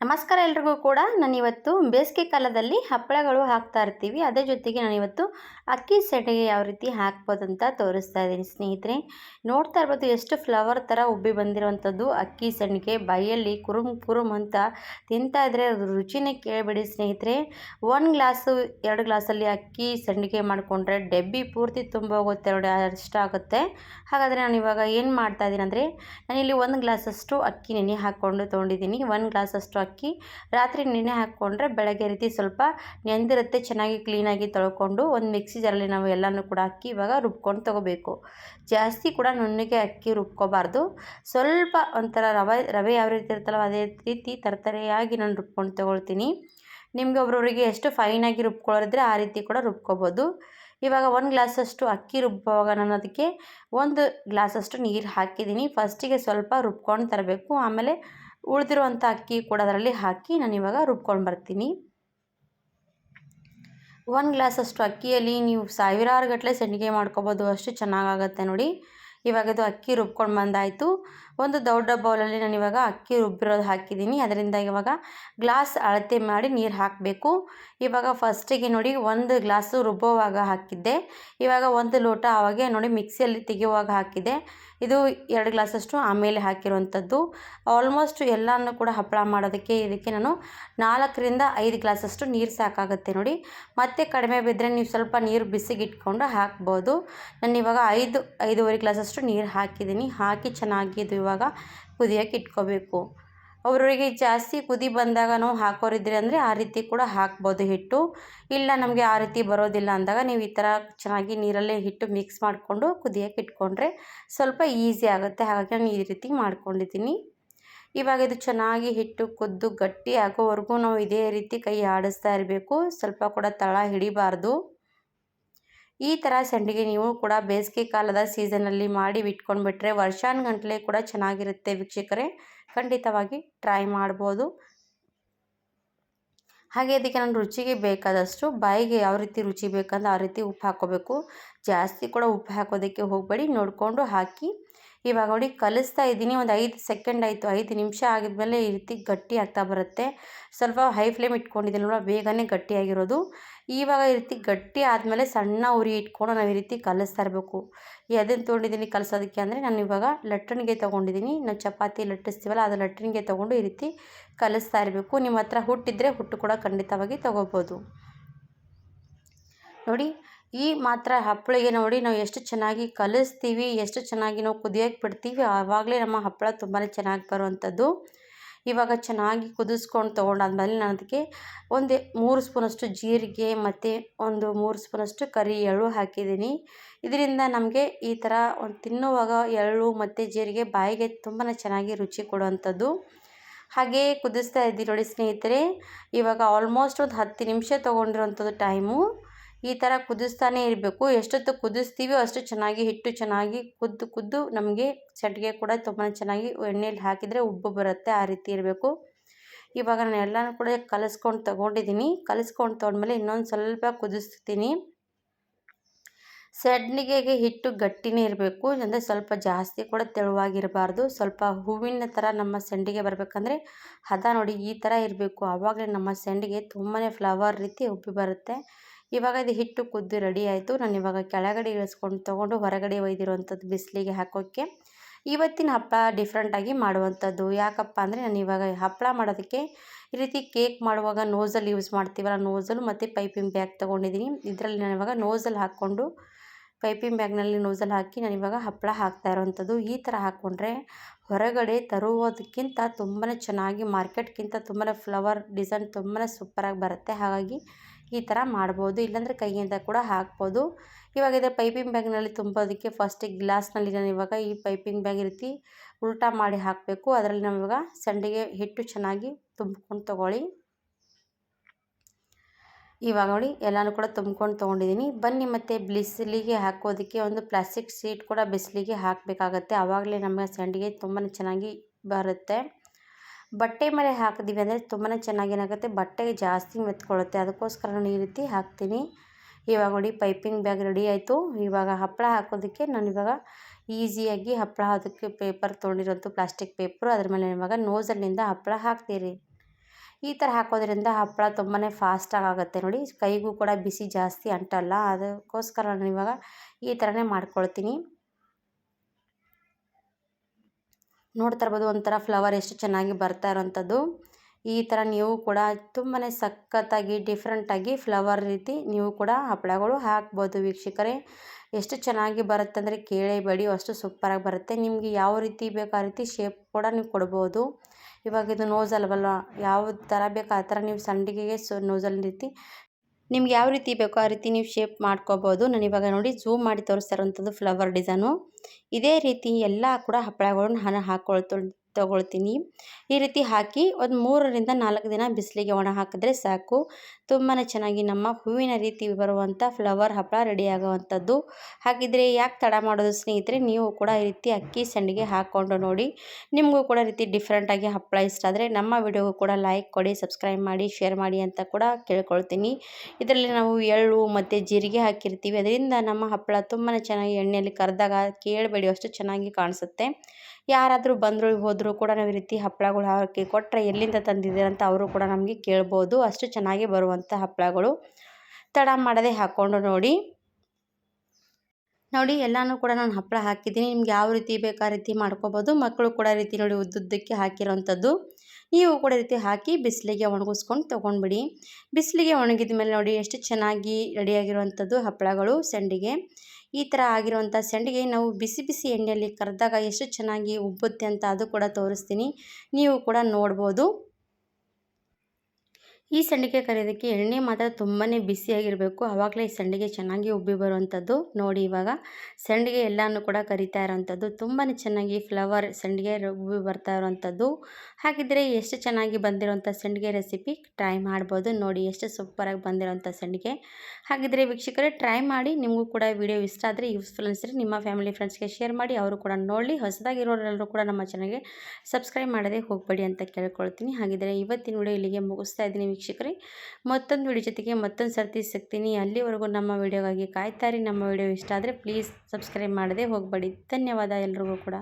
ನಮಸ್ಕಾರ ಎಲ್ರಿಗೂ ಕೂಡ. ನಾನಿವತ್ತು ಬೇಸಿಗೆ ಕಾಲದಲ್ಲಿ ಹಪ್ಪಳಗಳು ಹಾಕ್ತಾ ಇರ್ತೀವಿ. ಅದೇ ಜೊತೆಗೆ ನಾನಿವತ್ತು ಅಕ್ಕಿ ಸೆಟೆಗೆ ಯಾವ ರೀತಿ ಹಾಕ್ಬೋದು ಅಂತ ತೋರಿಸ್ತಾ ಇದ್ದೀನಿ ಸ್ನೇಹಿತರೆ. ನೋಡ್ತಾ ಇರ್ಬೋದು ಎಷ್ಟು ಫ್ಲವರ್ ಥರ ಉಬ್ಬಿ ಬಂದಿರುವಂಥದ್ದು ಅಕ್ಕಿ ಸೆಣ್ಣಿಗೆ ಬಾಯಲ್ಲಿ ಕುರುಮ್ ಕುರುಮ್ ಅಂತ ತಿಂತಾ ಇದ್ರೆ ಅದ್ರ ರುಚಿನೇ ಕೇಳಬೇಡಿ ಸ್ನೇಹಿತರೆ. ಒಂದು ಗ್ಲಾಸು, ಎರಡು ಗ್ಲಾಸಲ್ಲಿ ಅಕ್ಕಿ ಸಂಡಿಗೆ ಮಾಡಿಕೊಂಡ್ರೆ ಡಬ್ಬಿ ಪೂರ್ತಿ ತುಂಬ ಹೋಗುತ್ತೆ ನೋಡಿ ಅಷ್ಟಾಗುತ್ತೆ ಹಾಗಾದರೆ ನಾನು ಇವಾಗ ಏನು ಮಾಡ್ತಾ ಇದ್ದೀನಿ ಅಂದರೆ ನಾನಿಲ್ಲಿ ಒಂದು ಗ್ಲಾಸಷ್ಟು ಅಕ್ಕಿ ನೆನೆ ಹಾಕ್ಕೊಂಡು ತೊಗೊಂಡಿದ್ದೀನಿ. ಒಂದು ಗ್ಲಾಸಷ್ಟು ಅಕ್ಕಿ ರಾತ್ರಿ ನೆನೆ ಹಾಕ್ಕೊಂಡ್ರೆ ಬೆಳಗ್ಗೆ ರೀತಿ ಸ್ವಲ್ಪ ನೆಂದಿರುತ್ತೆ, ಚೆನ್ನಾಗಿ ಕ್ಲೀನಾಗಿ ತೊಳ್ಕೊಂಡು ಒಂದು ಮಿಕ್ಸಿ ಜಾರಲ್ಲಿ ನಾವು ಎಲ್ಲನೂ ಕೂಡ ಅಕ್ಕಿ ಇವಾಗ ರುಬ್ಕೊಂಡು ತೊಗೋಬೇಕು. ಜಾಸ್ತಿ ಕೂಡ ನುಣ್ಣಗೆ ಅಕ್ಕಿ ರುಬ್ಕೋಬಾರ್ದು. ಸ್ವಲ್ಪ ಒಂಥರ ರವೆ ರವೆ ಯಾವ ರೀತಿ ಇರುತ್ತಲ್ಲ ಅದೇ ರೀತಿ ತರತರೆಯಾಗಿ ನಾನು ರುಬ್ಕೊಂಡು ತೊಗೊಳ್ತೀನಿ. ನಿಮಗೆ ಒಬ್ರವರಿಗೆ ಎಷ್ಟು ಫೈನಾಗಿ ರುಬ್ಕೊಳ್ಳೋದ್ರೆ ಆ ರೀತಿ ಕೂಡ ರುಬ್ಕೋಬೋದು. ಇವಾಗ ಒಂದು ಗ್ಲಾಸಷ್ಟು ಅಕ್ಕಿ ರುಬ್ಬುವಾಗ ನಾನು ಅದಕ್ಕೆ ಒಂದು ಗ್ಲಾಸಷ್ಟು ನೀರು ಹಾಕಿದ್ದೀನಿ. ಫಸ್ಟಿಗೆ ಸ್ವಲ್ಪ ರುಬ್ಕೊಂಡು ತರಬೇಕು. ಆಮೇಲೆ ಉಳಿದಿರುವಂಥ ಅಕ್ಕಿ ಕೂಡ ಅದರಲ್ಲಿ ಹಾಕಿ ನಾನು ಇವಾಗ ರುಬ್ಕೊಂಡು ಬರ್ತೀನಿ. ಒಂದು ಗ್ಲಾಸಷ್ಟು ಅಕ್ಕಿಯಲ್ಲಿ ನೀವು ಸಾವಿರಾರು ಗಟ್ಟಲೆ ಸಂಡಿಗೆ ಮಾಡ್ಕೊಬೋದು, ಅಷ್ಟು ಚೆನ್ನಾಗಾಗತ್ತೆ ನೋಡಿ. ಇವಾಗ ಇದು ಅಕ್ಕಿ ರುಬ್ಕೊಂಡು ಬಂದಾಯಿತು. ಒಂದು ದೊಡ್ಡ ಬೌಲಲ್ಲಿ ನಾನು ಇವಾಗ ಅಕ್ಕಿ ರುಬ್ಬಿರೋದು ಹಾಕಿದ್ದೀನಿ. ಅದರಿಂದ ಇವಾಗ ಗ್ಲಾಸ್ ಅಳತೆ ಮಾಡಿ ನೀರು ಹಾಕಬೇಕು. ಇವಾಗ ಫಸ್ಟಿಗೆ ನೋಡಿ ಒಂದು ಗ್ಲಾಸು ರುಬ್ಬೋವಾಗ ಹಾಕಿದ್ದೆ. ಇವಾಗ ಒಂದು ಲೋಟ ಆವಾಗೆ ನೋಡಿ ಮಿಕ್ಸಿಯಲ್ಲಿ ತೆಗೆಯುವಾಗ ಹಾಕಿದೆ ಇದು ಎರಡು ಗ್ಲಾಸಷ್ಟು ಆಮೇಲೆ ಹಾಕಿರುವಂಥದ್ದು. ಆಲ್ಮೋಸ್ಟ್ ಎಲ್ಲನೂ ಕೂಡ ಹಪ್ಪಳ ಮಾಡೋದಕ್ಕೆ ಇದಕ್ಕೆ ನಾನು ನಾಲ್ಕರಿಂದ ಐದು ಗ್ಲಾಸಷ್ಟು ನೀರು ಸಾಕಾಗುತ್ತೆ ನೋಡಿ. ಮತ್ತೆ ಕಡಿಮೆ ಬಿದ್ದರೆ ನೀವು ಸ್ವಲ್ಪ ನೀರು ಬಿಸಿಗಿಟ್ಕೊಂಡು ಹಾಕ್ಬೋದು. ನಾನು ಇವಾಗ ಐದು, ಐದೂವರೆ ಗ್ಲಾಸಷ್ಟು ನೀರು ಹಾಕಿದ್ದೀನಿ. ಹಾಕಿ ಚೆನ್ನಾಗಿ ಇದು ಇವಾಗ ಕುದಿಯೋಕೆ ಇಟ್ಕೋಬೇಕು. ಅವರಿಗೆ ಜಾಸ್ತಿ ಕುದಿ ಬಂದಾಗ ನಾವು ಹಾಕೋರಿದ್ರೆ ಅಂದರೆ ಆ ರೀತಿ ಕೂಡ ಹಾಕ್ಬೋದು ಹಿಟ್ಟು. ಇಲ್ಲ ನಮಗೆ ಆ ರೀತಿ ಬರೋದಿಲ್ಲ ಅಂದಾಗ ನೀವು ಈ ಥರ ಚೆನ್ನಾಗಿ ನೀರಲ್ಲೇ ಹಿಟ್ಟು ಮಿಕ್ಸ್ ಮಾಡಿಕೊಂಡು ಕುದಿಯೋಕೆ ಇಟ್ಕೊಂಡ್ರೆ ಸ್ವಲ್ಪ ಈಸಿ ಆಗುತ್ತೆ. ಹಾಗಾಗಿ ನಾನು ಈ ರೀತಿ ಮಾಡ್ಕೊಂಡಿದ್ದೀನಿ. ಇವಾಗ ಇದು ಚೆನ್ನಾಗಿ ಹಿಟ್ಟು ಕುದ್ದು ಗಟ್ಟಿ ಆಗೋವರೆಗೂ ನಾವು ಇದೇ ರೀತಿ ಕೈ ಆಡಿಸ್ತಾ ಇರಬೇಕು. ಸ್ವಲ್ಪ ಕೂಡ ತಳ ಹಿಡಿಬಾರ್ದು. ಈ ಥರ ಸಂಡಿಗೆ ನೀವು ಕೂಡ ಬೇಸಿಗೆ ಕಾಲದ ಸೀಸನಲ್ಲಿ ಮಾಡಿ ಇಟ್ಕೊಂಡ್ಬಿಟ್ರೆ ವರ್ಷಾನುಗಂಟ್ಲೆ ಕೂಡ ಚೆನ್ನಾಗಿರುತ್ತೆ ವೀಕ್ಷಕರೇ. ಖಂಡಿತವಾಗಿ ಟ್ರೈ ಮಾಡ್ಬೋದು. ಹಾಗೆ ಅದಕ್ಕೆ ನಾನು ರುಚಿಗೆ ಬೇಕಾದಷ್ಟು ಬಾಯಿಗೆ ಯಾವ ರೀತಿ ರುಚಿ ಬೇಕಂದ್ರೆ ಆ ರೀತಿ ಉಪ್ಪು ಹಾಕೋಬೇಕು. ಜಾಸ್ತಿ ಕೂಡ ಉಪ್ಪು ಹಾಕೋದಕ್ಕೆ ಹೋಗಬೇಡಿ. ನೋಡಿಕೊಂಡು ಹಾಕಿ. ಇವಾಗ ನೋಡಿ ಕಲಿಸ್ತಾ ಇದ್ದೀನಿ, ಒಂದು ಐದು ಸೆಕೆಂಡ್ ಆಯಿತು, ಐದು ನಿಮಿಷ ಆಗಿದ್ಮೇಲೆ ಈ ರೀತಿ ಗಟ್ಟಿ ಆಗ್ತಾ ಬರುತ್ತೆ. ಸ್ವಲ್ಪ ಹೈ ಫ್ಲೇಮ್ ಇಟ್ಕೊಂಡಿದ್ದೀನಿ ನೋಡ, ಬೇಗನೆ ಗಟ್ಟಿಯಾಗಿರೋದು ಇವಾಗ ಈ ರೀತಿ ಗಟ್ಟಿ ಆದಮೇಲೆ ಸಣ್ಣ ಉರಿ ಇಟ್ಕೊಂಡು ನಾವು ಈ ರೀತಿ ಕಲಿಸ್ತಾ ಇರಬೇಕು. ಎದನ್ನು ತೊಗೊಂಡಿದ್ದೀನಿ ಕಲಿಸೋದಕ್ಕೆ ಅಂದರೆ ನಾನು ಇವಾಗ ಲಟ್ಟಣಿಗೆ ತೊಗೊಂಡಿದ್ದೀನಿ. ನಾವು ಚಪಾತಿ ಲಟ್ಟಿಸ್ತೀವಲ್ಲ, ಅದು ಲಟ್ಟಣಿಗೆ ತೊಗೊಂಡು ಈ ರೀತಿ ಕಲಿಸ್ತಾ ಇರಬೇಕು. ನಿಮ್ಮ ಹತ್ರ ಹುಟ್ಟಿದ್ರೆ ಹುಟ್ಟು ಕೂಡ ಖಂಡಿತವಾಗಿ ತೊಗೋಬೋದು. ನೋಡಿ ಈ ಮಾತ್ರ ಹಪ್ಪಳಿಗೆ ನೋಡಿ ನಾವು ಎಷ್ಟು ಚೆನ್ನಾಗಿ ಕಲಿಸ್ತೀವಿ, ಎಷ್ಟು ಚೆನ್ನಾಗಿ ನಾವು ಕುದಿಯೋಕ್ಕೆ ಬಿಡ್ತೀವಿ, ಆವಾಗಲೇ ನಮ್ಮ ಹಪ್ಪಳ ತುಂಬಾ ಚೆನ್ನಾಗಿ ಬರುವಂಥದ್ದು. ಇವಾಗ ಚೆನ್ನಾಗಿ ಕುದಿಸ್ಕೊಂಡು ತೊಗೊಂಡಾದ್ಮೇಲೆ ನಾನು ಅದಕ್ಕೆ ಒಂದು ಮೂರು ಸ್ಪೂನಷ್ಟು ಜೀರಿಗೆ ಮತ್ತು ಒಂದು ಮೂರು ಸ್ಪೂನಷ್ಟು ಕರಿ ಎಳ್ಳು ಹಾಕಿದ್ದೀನಿ. ಇದರಿಂದ ನಮಗೆ ಈ ಥರ ಒಂದು ತಿನ್ನುವಾಗ ಎಳ್ಳು ಮತ್ತು ಜೀರಿಗೆ ಬಾಯಿಗೆ ತುಂಬಾ ಚೆನ್ನಾಗಿ ರುಚಿ ಕೊಡುವಂಥದ್ದು. ಹಾಗೇ ಕುದಿಸ್ತಾ ಇದ್ದೀವಿ ನೋಡಿ ಸ್ನೇಹಿತರೆ, ಇವಾಗ ಆಲ್ಮೋಸ್ಟ್ ಒಂದು ಹತ್ತು ನಿಮಿಷ ತೊಗೊಂಡಿರೋಂಥದ್ದು ಟೈಮು ಈ ಥರ ಕುದಿಸ್ತಾನೆ ಇರಬೇಕು. ಎಷ್ಟೊತ್ತು ಕುದಿಸ್ತೀವೋ ಅಷ್ಟು ಚೆನ್ನಾಗಿ, ಹಿಟ್ಟು ಚೆನ್ನಾಗಿ ಕುದ್ದು ಕುದ್ದು ನಮಗೆ ಸೆಡ್ಗೆ ಕೂಡ ತುಂಬಾ ಚೆನ್ನಾಗಿ ಎಣ್ಣೆಯಲ್ಲಿ ಹಾಕಿದರೆ ಉಬ್ಬು ಬರುತ್ತೆ, ಆ ರೀತಿ ಇರಬೇಕು. ಇವಾಗ ನಾನು ಎಲ್ಲನೂ ಕೂಡ ಕಲಿಸ್ಕೊಂಡು ತೊಗೊಂಡಿದ್ದೀನಿ. ಕಲಿಸ್ಕೊಂಡು ತೊಗೊಂಡ್ಮೇಲೆ ಇನ್ನೊಂದು ಸ್ವಲ್ಪ ಕುದಿಸ್ತೀನಿ. ಸೆಡ್ನಿಗೆಗೆ ಹಿಟ್ಟು ಗಟ್ಟಿನೇ ಇರಬೇಕು. ಅಂದರೆ ಸ್ವಲ್ಪ ಜಾಸ್ತಿ ಕೂಡ ತೆಳುವಾಗಿರಬಾರ್ದು. ಸ್ವಲ್ಪ ಹೂವಿನ ಥರ ನಮ್ಮ ಸಂಡಿಗೆ ಬರಬೇಕಂದ್ರೆ ಹದ ನೋಡಿ ಈ ಥರ ಇರಬೇಕು. ಆವಾಗಲೇ ನಮ್ಮ ಸಂಡಿಗೆ ತುಂಬಾ ಫ್ಲವರ್ ರೀತಿ ಉಬ್ಬಿ ಬರುತ್ತೆ. ಇವಾಗ ಇದು ಹಿಟ್ಟು ಕುದ್ದು ರೆಡಿ ಆಯಿತು. ನಾನು ಇವಾಗ ಕೆಳಗಡೆ ಇಳಿಸ್ಕೊಂಡು ತೊಗೊಂಡು ಹೊರಗಡೆ ಒಯ್ದಿರುವಂಥದ್ದು ಬಿಸಿಲಿಗೆ ಹಾಕೋಕ್ಕೆ ಇವತ್ತಿನ ಹಪ್ಪಳ ಡಿಫ್ರೆಂಟಾಗಿ ಮಾಡುವಂಥದ್ದು. ಯಾಕಪ್ಪ ಅಂದರೆ ನಾನು ಇವಾಗ ಹಪ್ಪಳ ಮಾಡೋದಕ್ಕೆ ಈ ರೀತಿ ಕೇಕ್ ಮಾಡುವಾಗ ನೋಸಲ್ ಯೂಸ್ ಮಾಡ್ತೀವಲ್ಲ ನೋಸಲ್ ಮತ್ತು ಪೈಪಿಂಗ್ ಬ್ಯಾಗ್ ತೊಗೊಂಡಿದ್ದೀನಿ. ಇದರಲ್ಲಿ ನಾನು ಇವಾಗ ನೋಸಲ್ ಹಾಕ್ಕೊಂಡು ಪೈಪಿಂಗ್ ಬ್ಯಾಗ್ನಲ್ಲಿ ನೋಸಲ್ ಹಾಕಿ ನಾನು ಇವಾಗ ಹಪ್ಪಳ ಹಾಕ್ತಾ ಇರೋವಂಥದ್ದು. ಈ ಥರ ಹಾಕ್ಕೊಂಡ್ರೆ ಹೊರಗಡೆ ತರುವುದಕ್ಕಿಂತ ತುಂಬಾ ಚೆನ್ನಾಗಿ ಮಾರ್ಕೆಟ್ಗಿಂತ ತುಂಬಾ ಫ್ಲವರ್ ಡಿಸೈನ್ ತುಂಬಾ ಸೂಪರಾಗಿ ಬರುತ್ತೆ. ಹಾಗಾಗಿ ಈ ಥರ ಮಾಡ್ಬೋದು, ಇಲ್ಲಾಂದರೆ ಕೈಯಿಂದ ಕೂಡ ಹಾಕ್ಬೋದು. ಇವಾಗ ಇದೆ ಪೈಪಿಂಗ್ ಬ್ಯಾಗ್ನಲ್ಲಿ ತುಂಬೋದಕ್ಕೆ ಫಸ್ಟಿಗೆ ಗ್ಲಾಸ್ನಲ್ಲಿ ನಾನು ಇವಾಗ ಈ ಪೈಪಿಂಗ್ ಬ್ಯಾಗ್ ರೀತಿ ಉಲ್ಟಾ ಮಾಡಿ ಹಾಕಬೇಕು. ಅದರಲ್ಲಿ ನಾವು ಇವಾಗ ಸಂಡಿಗೆ ಹಿಟ್ಟು ಚೆನ್ನಾಗಿ ತುಂಬ್ಕೊಂಡು ತೊಗೊಳ್ಳಿ. ಇವಾಗ ನೋಡಿ, ಎಲ್ಲನೂ ಕೂಡ ತುಂಬ್ಕೊಂಡು ತೊಗೊಂಡಿದ್ದೀನಿ. ಬನ್ನಿ ಮತ್ತು ಬಿಸಿಲಿಗೆ ಹಾಕೋದಕ್ಕೆ ಒಂದು ಪ್ಲಾಸ್ಟಿಕ್ ಶೀಟ್ ಕೂಡ ಬಿಸಿಲಿಗೆ ಹಾಕಬೇಕಾಗತ್ತೆ. ಆವಾಗಲೇ ನಮಗೆ ಸಂಡಿಗೆ ತುಂಬಾ ಚೆನ್ನಾಗಿ ಬರುತ್ತೆ. ಬಟ್ಟೆ ಮೇಲೆ ಹಾಕಿದೀವಿ ಅಂದರೆ ತುಂಬಾ ಚೆನ್ನಾಗಿ ಏನಾಗುತ್ತೆ ಬಟ್ಟೆ ಜಾಸ್ತಿ ಮೆತ್ಕೊಳ್ಳುತ್ತೆ. ಅದಕ್ಕೋಸ್ಕರ ನಾನು ಈ ರೀತಿ ಹಾಕ್ತೀನಿ. ಇವಾಗ ನೋಡಿ ಪೈಪಿಂಗ್ ಬ್ಯಾಗ್ ರೆಡಿ ಆಯಿತು. ಇವಾಗ ಹಪ್ಪಳ ಹಾಕೋದಕ್ಕೆ ನಾನು ಇವಾಗ ಈಸಿಯಾಗಿ ಹಪ್ಪಳ ಅದಕ್ಕೆ ಪೇಪರ್ ತೊಗೊಂಡಿರೋದು ಪ್ಲಾಸ್ಟಿಕ್ ಪೇಪರು. ಅದ್ರ ಮೇಲೆ ಇವಾಗ ನೋಸಲ್ಲಿಂದ ಹಪ್ಪಳ ಹಾಕ್ತೀರಿ. ಈ ಥರ ಹಾಕೋದ್ರಿಂದ ಹಪ್ಪಳ ತುಂಬಾ ಫಾಸ್ಟಾಗಿ ಆಗುತ್ತೆ. ನೋಡಿ ಕೈಗೂ ಕೂಡ ಬಿಸಿ ಜಾಸ್ತಿ ಅಂಟಲ್ಲ. ಅದಕ್ಕೋಸ್ಕರ ನಾನು ಇವಾಗ ಈ ಥರನೇ ಮಾಡ್ಕೊಳ್ತೀನಿ. ನೋಡ್ತಾ ಇರ್ಬೋದು ಒಂಥರ ಫ್ಲವರ್ ಎಷ್ಟು ಚೆನ್ನಾಗಿ ಬರ್ತಾ ಇರೋವಂಥದ್ದು ಈ ಥರ ನೀವು ಕೂಡ ತುಂಬಾ ಸಖತ್ತಾಗಿ ಡಿಫ್ರೆಂಟಾಗಿ ಫ್ಲವರ್ ರೀತಿ ನೀವು ಕೂಡ ಹಪ್ಪಳಗಳು ಹಾಕ್ಬೋದು ವೀಕ್ಷಕರೇ. ಎಷ್ಟು ಚೆನ್ನಾಗಿ ಬರುತ್ತೆ ಅಂದರೆ ಕೇಳೇಬೇಡಿ, ಅಷ್ಟು ಸೂಪರಾಗಿ ಬರುತ್ತೆ. ನಿಮಗೆ ಯಾವ ರೀತಿ ಬೇಕು ಆ ರೀತಿ ಶೇಪ್ ಕೂಡ ನೀವು ಕೊಡ್ಬೋದು. ಇವಾಗ ಇದು ನೋಸ್ ಅಲ್ವಲ್ಲ, ಯಾವ ಥರ ಬೇಕು ಆ ಥರ ನೀವು ಸಂಡಿಗೆಗೆ ಸೊ ನೋಸಲ್ ರೀತಿ ನಿಮ್ಗೆ ಯಾವ ರೀತಿ ಬೇಕೋ ಆ ರೀತಿ ನೀವು ಶೇಪ್ ಮಾಡ್ಕೋಬೋದು. ನಾನು ಇವಾಗ ನೋಡಿ ಝೂಮ್ ಮಾಡಿ ತೋರಿಸ್ತಾ ಇರೋಂಥದ್ದು ಫ್ಲವರ್ ಡಿಸೈನು ಇದೇ ರೀತಿ ಎಲ್ಲ ಕೂಡ ಹಪ್ಪಳಗಳನ್ನ ನಾನು ಹಾಕ್ಕೊಳ್ತು ತಗೊಳ್ತೀನಿ. ಈ ರೀತಿ ಹಾಕಿ ಒಂದು ಮೂರರಿಂದ ನಾಲ್ಕು ದಿನ ಬಿಸಿಲಿಗೆ ಒಣ ಹಾಕಿದ್ರೆ ಸಾಕು. ತುಂಬಾ ಚೆನ್ನಾಗಿ ನಮ್ಮ ಹೂವಿನ ರೀತಿ ಬರುವಂಥ ಫ್ಲವರ್ ಹಪ್ಪಳ ರೆಡಿ ಆಗುವಂಥದ್ದು. ಹಾಗಿದ್ರೆ ಯಾಕೆ ತಡ ಮಾಡೋದು ಸ್ನೇಹಿತರೆ, ನೀವು ಕೂಡ ಈ ರೀತಿ ಅಕ್ಕಿ ಸಂಡಿಗೆ ಹಾಕ್ಕೊಂಡು ನೋಡಿ. ನಿಮಗೂ ಕೂಡ ರೀತಿ ಡಿಫ್ರೆಂಟಾಗಿ ಹಪ್ಪಳ ಇಷ್ಟ ಆದರೆ ನಮ್ಮ ವಿಡಿಯೋಗೂ ಕೂಡ ಲೈಕ್ ಕೊಡಿ ಸಬ್ಸ್ಕ್ರೈಬ್ ಮಾಡಿ ಶೇರ್ ಮಾಡಿ ಅಂತ ಕೂಡ ಕೇಳ್ಕೊಳ್ತೀನಿ. ಇದರಲ್ಲಿ ನಾವು ಎಳ್ಳು ಮತ್ತು ಜೀರಿಗೆ ಹಾಕಿರ್ತೀವಿ. ಅದರಿಂದ ನಮ್ಮ ಹಪ್ಪಳ ತುಂಬಾ ಚೆನ್ನಾಗಿ ಎಣ್ಣೆಯಲ್ಲಿ ಕರೆದಾಗ ಕೇಳಬೇಡಿ ಅಷ್ಟು ಚೆನ್ನಾಗಿ ಕಾಣಿಸುತ್ತೆ. ಯಾರಾದರೂ ಬಂದರು ಹೋದರೂ ಕೂಡ ನಾವು ಈ ರೀತಿ ಹಪ್ಪಳಗಳು ಹಾಕಿ ಕೊಟ್ಟರೆ ಎಲ್ಲಿಂದ ತಂದಿದ್ದೀರ ಅಂತ ಅವರು ಕೂಡ ನಮಗೆ ಕೇಳ್ಬೋದು. ಅಷ್ಟು ಚೆನ್ನಾಗಿ ಬರುವಂಥ ಹಪ್ಪಳಗಳು ತಡ ಮಾಡದೆ ಹಾಕ್ಕೊಂಡು ನೋಡಿ. ನೋಡಿ, ಎಲ್ಲನೂ ಕೂಡ ನಾನು ಹಪ್ಪಳ ಹಾಕಿದ್ದೀನಿ. ನಿಮ್ಗೆ ಯಾವ ರೀತಿ ಬೇಕು ರೀತಿ ಮಾಡ್ಕೋಬೋದು. ಮಕ್ಕಳು ಕೂಡ ರೀತಿ ನೋಡಿ ಉದ್ದುದ್ದಕ್ಕೆ ಹಾಕಿರೋವಂಥದ್ದು ನೀವು ಕೂಡ ರೀತಿ ಹಾಕಿ ಬಿಸಿಲಿಗೆ ಒಣಗಿಸ್ಕೊಂಡು ತೊಗೊಂಡ್ಬಿಡಿ. ಬಿಸಿಲಿಗೆ ಒಣಗಿದ ಮೇಲೆ ನೋಡಿ ಎಷ್ಟು ಚೆನ್ನಾಗಿ ರೆಡಿಯಾಗಿರುವಂಥದ್ದು ಹಪ್ಪಳಗಳು ಸಂಡಿಗೆ. ಈ ಥರ ಆಗಿರುವಂಥ ಸಂಡಿಗೆ ನಾವು ಬಿಸಿ ಬಿಸಿ ಎಣ್ಣೆಯಲ್ಲಿ ಕರೆದಾಗ ಎಷ್ಟು ಚೆನ್ನಾಗಿ ಉಬ್ಬುತ್ತೆ ಅಂತ ಅದು ಕೂಡ ತೋರಿಸ್ತೀನಿ. ನೀವು ಕೂಡ ನೋಡ್ಬೋದು. ಈ ಸಂಡಿಗೆ ಕರೆಯೋದಕ್ಕೆ ಎಣ್ಣೆ ಮಾತ್ರ ತುಂಬಾ ಬಿಸಿಯಾಗಿರಬೇಕು ಆವಾಗಲೇ ಈ ಸಂಡಿಗೆ ಚೆನ್ನಾಗಿ ಉಬ್ಬಿ ಬರುವಂಥದ್ದು ನೋಡಿ ಇವಾಗ. ಸಂಡಿಗೆ ಎಲ್ಲನೂ ಕೂಡ ಕರಿತಾ ಇರೋವಂಥದ್ದು ತುಂಬಾ ಚೆನ್ನಾಗಿ ಫ್ಲವರ್ ಸಂಡಿಗೆ ಉಬ್ಬಿ ಬರ್ತಾ ಇರೋವಂಥದ್ದು ಹಾಗಿದ್ದರೆ ಎಷ್ಟು ಚೆನ್ನಾಗಿ ಬಂದಿರುವಂಥ ಸಂಡಿಗೆ ರೆಸಿಪಿ ಟ್ರೈ ಮಾಡ್ಬೋದು. ನೋಡಿ ಎಷ್ಟು ಸೂಪರಾಗಿ ಬಂದಿರುವಂಥ ಸಂಡಿಗೆ. ಹಾಗಿದ್ರೆ ವೀಕ್ಷಕರೇ, ಟ್ರೈ ಮಾಡಿ. ನಿಮಗೂ ಕೂಡ ವಿಡಿಯೋ ಇಷ್ಟ ಆದರೆ ಯೂಸ್ಫುಲ್ ಅನಿಸಿದ್ರೆ ನಿಮ್ಮ ಫ್ಯಾಮಿಲಿ ಫ್ರೆಂಡ್ಸ್ಗೆ ಶೇರ್ ಮಾಡಿ. ಅವರು ಕೂಡ ನೋಡಿ. ಹೊಸದಾಗಿರೋರೆಲ್ಲರೂ ಕೂಡ ನಮ್ಮ ಚಾನಲ್ಗೆ ಸಬ್ಸ್ಕ್ರೈಬ್ ಮಾಡದೆ ಹೋಗಬೇಡಿ ಅಂತ ಕೇಳ್ಕೊಳ್ತೀನಿ. ಹಾಗಿದ್ರೆ ಇವತ್ತಿನ ವಿಡಿಯೋ ಇಲ್ಲಿಗೆ ಮುಗಿಸ್ತಾ ಇದ್ದೀನಿ ವೀಕ್ಷಕರೇ. ಮತ್ತೊಂದು ವಿಡಿಯೋ ಜೊತೆಗೆ ಮತ್ತೊಂದು ಸರ್ತಿ ಸಿಗ್ತೀನಿ. ಅಲ್ಲಿವರೆಗೂ ನಮ್ಮ ವಿಡಿಯೋಗಾಗಿ ಕಾಯ್ತಾರೆ ನಮ್ಮ ವಿಡಿಯೋ ಇಷ್ಟ ಆದರೆ ಪ್ಲೀಸ್ ಸಬ್ಸ್ಕ್ರೈಬ್ ಮಾಡದೆ ಹೋಗಬೇಡಿ. ಧನ್ಯವಾದ ಎಲ್ರಿಗೂ ಕೂಡ.